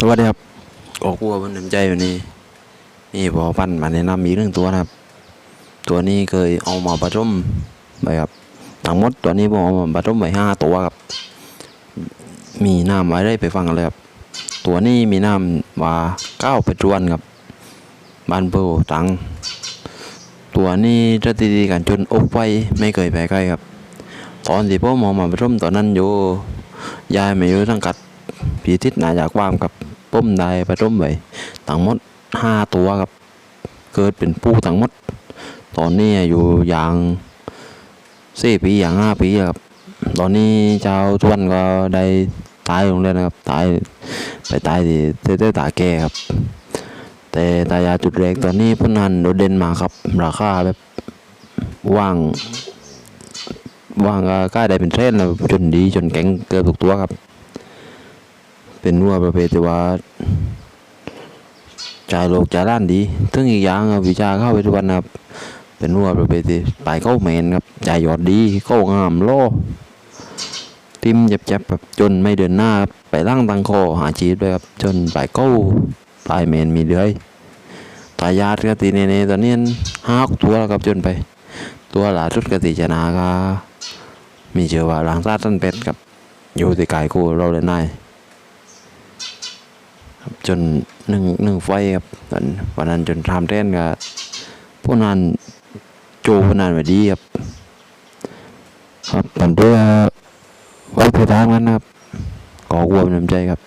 สวัสดีครับออกวัวบนน้ำใจวันนี้นี่พอพันมาแนะนำอีกหนึ่งตัวนะครับ ตัวนี้เคยเอามาผสมไปครับทั้งหมดตัวนี้ผมเอามาผสมไปห้าตัวครับ มีน้ำไว้ได้ไปฟังกันเลยครับ ตัวนี้มีน้ำว่าเก้าประจวนครับบานเบลตัง ตัวนี้สถิติการจนอกไว้ไม่เคยแพ้ใครครับ ตอนที่ผมเอามาผสมตอนนั้นอยู่ยายไม่อยู่ทั้งกัดพีทิศนาจากความกับ ป้มได้ผสมไว้ทั้งหมดห้าตัวครับ เกิดเป็นผู้ทั้งหมด ตอนนี้อยู่อย่างสี่ปีอย่างห้าปีครับ ตอนนี้เจ้าทวนก็ได้ตายลงแล้วนะครับ ตายไปตายที่เต้ตาแก่ครับ แต่ตายาจุดแรกตอนนี้พิ่นหันโดดเด่นมาครับ ราคาแบบว่างว่างก็ได้เป็นเทรนแล้วจนดีจนแข็งเกือบทุกตัวครับ เป็นวัวประเภทว่าจ่ายโลกจ่ายล้านดีถึงอีกอย่างวิชาเข้าไปทุกวันนะครับ เป็นวัวประเภทปลายเข้าแมนครับจ่ายยอดดีเข้างามโลทิมเจ็บๆแบบจนไม่เดินหน้าครับไปล่างตังคอหาชีพด้วยครับจนปลายเข้าปลายแมนมีเดือยตายาดกตีเนๆตอนนี้ห้าหกตัวแล้วครับจนไป ตัวหลาสุดกตีชนะก็มีเชื่อว่าหลังซาตันเป็ดครับอยู่ที่กายกูเราเลยนาย จนหนึ่งหนึ่งไฟครับวันนั้นจนทำเต้นกับพวกนั้นโจพวกนั้นไว้ดีครับครับผมด้วยไว้เพทางนั้นนะครับก่อวัวเป็นน้ำใจครับ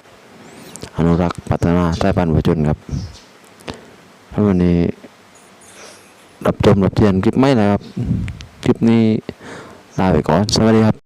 อนุรักษ์พัฒนาใต้พันประจนครับถ้าะวันนี้รับชมรับเรียนคลิปไม่นะครับ คลิปนี้ลาไปก่อน สวัสดีครับ